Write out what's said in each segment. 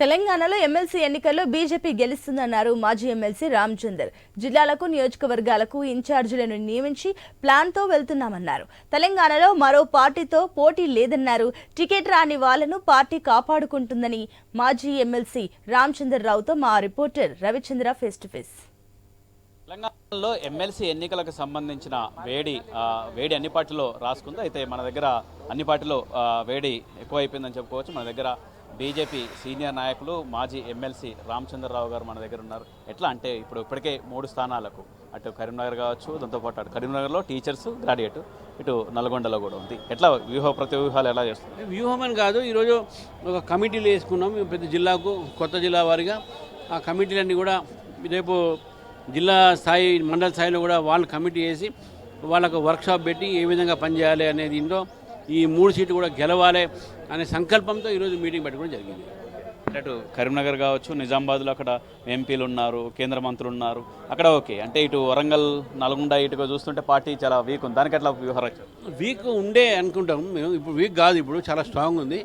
తెలంగాణలో ఎమ్మెల్సీ ఎన్నికల్లో బీజేపీ గెలుస్తుందన్నారు మాజీ ఎమ్మెల్సీ రామచందర్. జిల్లాలకు నియోజకవర్గాలకు ఇన్ఛార్జీలను నియమించి ప్లాన్తో వెళ్తున్నామన్నారు. తెలంగాణలో మరో పార్టీతో పోటీ లేదన్నారు. టికెట్ రాని వాళ్ళను పార్టీ కాపాడుకుంటుందని మాజీ ఎమ్మెల్సీ రామచందర్ రావుతో మా reporter Ravichandra face to face. తెలంగాణలో ఎమ్మెల్సీ ఎన్నికలకు సంబంధించిన వేడి వేడి అన్ని పార్టీలో రాసుకుంది. అయితే మన దగ్గర అన్ని పార్టీలో వేడి ఎక్కువైపోయిందని చెప్పుకోవచ్చు. మన దగ్గర బీజేపీ సీనియర్ నాయకులు మాజీ ఎమ్మెల్సీ రామచంద్రరావు గారు మన దగ్గర ఉన్నారు. ఎట్లా అంటే ఇప్పుడు ఇప్పటికే మూడు స్థానాలకు అటు కరీంనగర్ కావచ్చు దాంతోపాటు అటు కరీంనగర్లో టీచర్స్ గ్రాడ్యుయేట్ ఇటు నల్గొండలో కూడా ఉంది. ఎట్లా వ్యూహ ప్రతి వ్యూహాలు ఎలా చేస్తుంది వ్యూహం అని కాదు ఈరోజు ఒక కమిటీలు వేసుకున్నాం. మేము ప్రతి జిల్లాకు కొత్త జిల్లా వారిగా ఆ కమిటీలన్నీ కూడా రేపు జిల్లా స్థాయి మండల స్థాయిలో కూడా వాళ్ళు కమిటీ వేసి వాళ్ళకు వర్క్షాప్ పెట్టి ఏ విధంగా పనిచేయాలి అనే దీంట్లో ఈ మూడు సీట్లు కూడా గెలవాలి అనే సంకల్పంతో ఈరోజు మీటింగ్ పెట్టుకోవడం జరిగింది. అంటే కరీంనగర్ కావచ్చు నిజామాబాద్లో అక్కడ ఎంపీలు ఉన్నారు కేంద్ర మంత్రులు ఉన్నారు. అక్కడ ఓకే. అంటే ఇటు వరంగల్ నల్గొండ ఇటుగా చూస్తుంటే పార్టీ చాలా వీక్ ఉంది. దానికి ఎట్లా వ్యూహరచన వీక్ ఉండే అనుకుంటాం. మేము ఇప్పుడు వీక్ కాదు ఇప్పుడు చాలా స్ట్రాంగ్ ఉంది.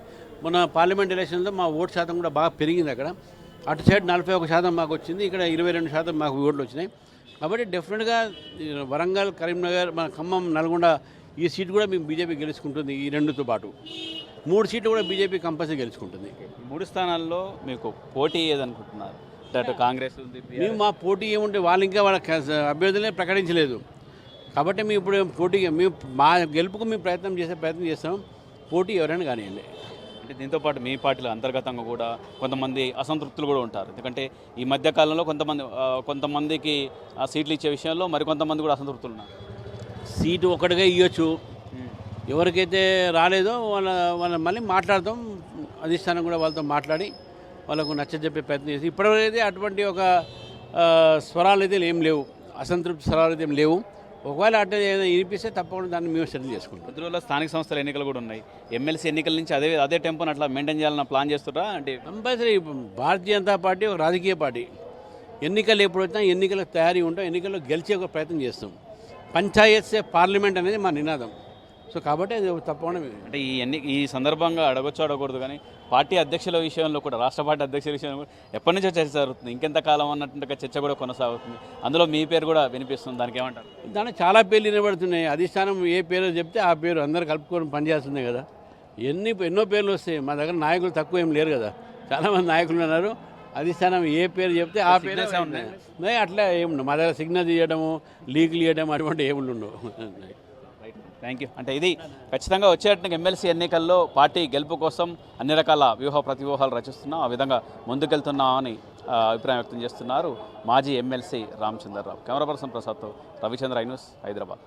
మన పార్లమెంట్ ఎలక్షన్లో మా ఓటు శాతం కూడా బాగా పెరిగింది అక్కడ. అటు సైడ్ నలభై ఒక శాతం మాకు వచ్చింది ఇక్కడ ఇరవై రెండు శాతం మాకు ఓట్లు వచ్చినాయి. కాబట్టి డెఫినెట్గా వరంగల్ కరీంనగర్ మన ఖమ్మం నల్గొండ ఈ సీట్ కూడా మేము బీజేపీ గెలుచుకుంటుంది ఈ రెండుతో పాటు. మూడు సీట్లు కూడా బీజేపీ కంపల్సరీ గెలుచుకుంటుంది. మూడు స్థానాల్లో మీకు పోటీ ఏదనుకుంటున్నారు? అంటే కాంగ్రెస్ ఉంది మేము మా పోటీ ఏముంటే వాళ్ళు ఇంకా వాళ్ళ క- అభ్యర్థులే ప్రకటించలేదు. కాబట్టి మేము ఇప్పుడు ఏం పోటీగా మేము మా గెలుపుకు మేము ప్రయత్నం చేసే ప్రయత్నం చేస్తాం. పోటీ ఎవరైనా కానివ్వండి. అంటే దీంతో పాటు మీ పార్టీలో అంతర్గతంగా కూడా కొంతమంది అసంతృప్తులు కూడా ఉంటారు. ఎందుకంటే ఈ మధ్య కాలంలో కొంతమంది కొంతమందికి ఆ సీట్లు ఇచ్చే విషయంలో మరికొంతమంది కూడా అసంతృప్తులు ఉన్నారు. సీటు ఒకటిగా ఇవ్వచ్చు ఎవరికైతే రాలేదో వాళ్ళ వాళ్ళ మళ్ళీ మాట్లాడతాం. అధిష్టానం కూడా వాళ్ళతో మాట్లాడి వాళ్ళకు నచ్చజెప్పే ప్రయత్నం చేసి ఇప్పటివరైతే అటువంటి ఒక స్వరాలు అయితే ఏం లేవు. అసంతృప్తి స్వరాలు అయితే ఏం లేవు. ఒకవేళ అట్లా ఏదైనా వినిపిస్తే తప్పకుండా దాన్ని మేము సెటిల్ చేసుకుంటాం. కొద్ది రోజుల్లో స్థానిక సంస్థల ఎన్నికలు కూడా ఉన్నాయి. ఎమ్మెల్సీ ఎన్నికల నుంచి అదే అదే టెంపోని అట్లా మెయింటైన్ చేయాలన్న ప్లాన్ చేస్తారా అంటే కంపల్సరీ భారతీయ జనతా పార్టీ ఒక రాజకీయ పార్టీ. ఎన్నికలు ఎప్పుడు వచ్చినా ఎన్నికలకు తయారీ ఉంటాం. ఎన్నికల్లో గెలిచే ఒక ప్రయత్నం చేస్తాం. పంచాయత్ సే పార్లమెంట్ అనేది మా నినాదం. సో కాబట్టి అది తప్పకుండా అంటే ఈ ఎన్ని ఈ సందర్భంగా అడగొచ్చు అడగకూడదు కానీ పార్టీ అధ్యక్షుల విషయంలో కూడా రాష్ట్ర పార్టీ అధ్యక్షుల విషయంలో కూడా ఎప్పటి నుంచో చర్చ జరుగుతుంది. ఇంకెంత కాలం అన్నట్టుగా చర్చ కూడా కొనసాగుతుంది. అందులో మీ పేరు కూడా వినిపిస్తుంది. దానికి ఏమంటారు? దాంట్లో చాలా పేర్లు వినబడుతున్నాయి. అధిష్టానం ఏ పేరు చెప్తే ఆ పేరు అందరు కలుపుకొని పనిచేస్తుంది కదా. ఎన్ని ఎన్నో పేర్లు వస్తాయి. మా దగ్గర నాయకులు తక్కువ ఏం లేరు కదా. చాలామంది నాయకులు ఉన్నారు. అధిష్టానం ఏ పేరు చెప్తే ఆ పేరు ఉన్నాయి? అట్లా ఏముండవు మా దగ్గర సిగ్నల్ తీయడము లీకులు ఇవ్వడం అటువంటి ఏమి ఉండవు రైట్ థ్యాంక్ యూ అంటే ఇది ఖచ్చితంగా వచ్చేటట్టుగా ఎమ్మెల్సీ ఎన్నికల్లో పార్టీ గెలుపు కోసం అన్ని రకాల వ్యూహ ప్రతివ్యూహాలు రచిస్తున్నాం. ఆ విధంగా ముందుకెళ్తున్నామని అభిప్రాయం వ్యక్తం చేస్తున్నారు మాజీ ఎమ్మెల్సీ రామచంద్రరావు. కెమెరా పర్సన్ ప్రసాద్తో రవిచంద్ర ఐన్యూస్ హైదరాబాద్.